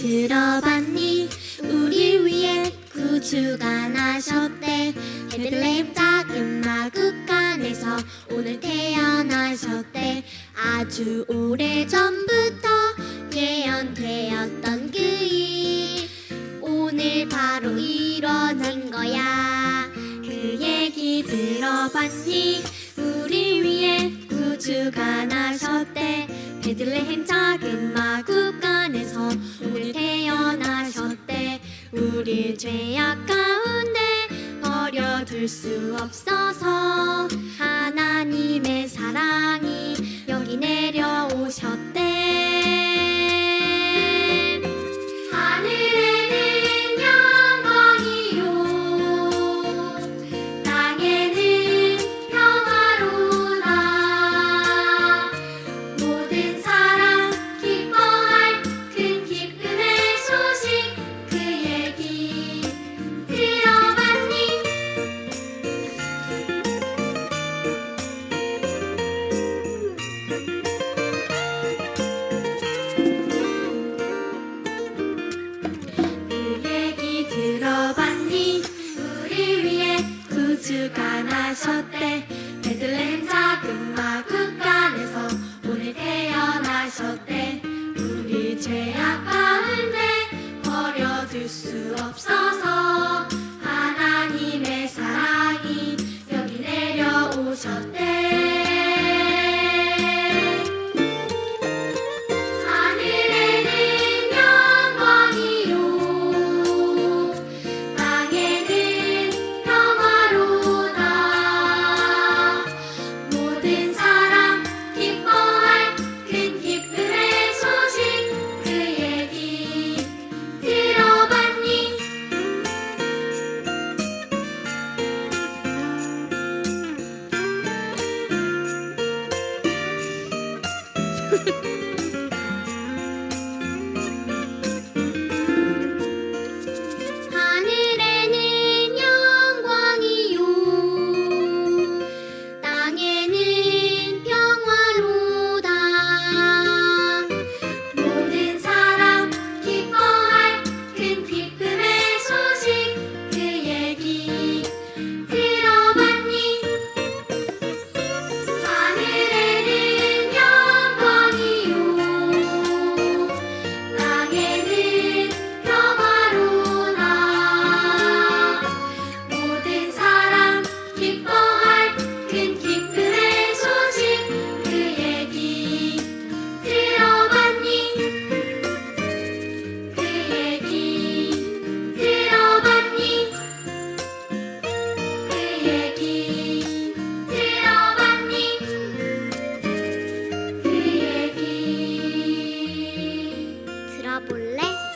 들어봤니? 우리 위해 구주가 나셨대. 베들레헴 작은 마국간에서 오늘 태어나셨대. 아주 오래 전부터 예언되었던 그일. 오늘 바로 이뤄진 거야. 그 얘기 들어봤니? 우리 위해 구주가 나셨대. 베들레헴 작은 마국 우리 죄악 가운데 버려둘 수 없어서 구주가 나셨대 베들레헴 작은 마국간에서 오늘 태어나셨대. 우리 죄악 가운데 버려둘 수 없어서 Ha ha ha! 볼래?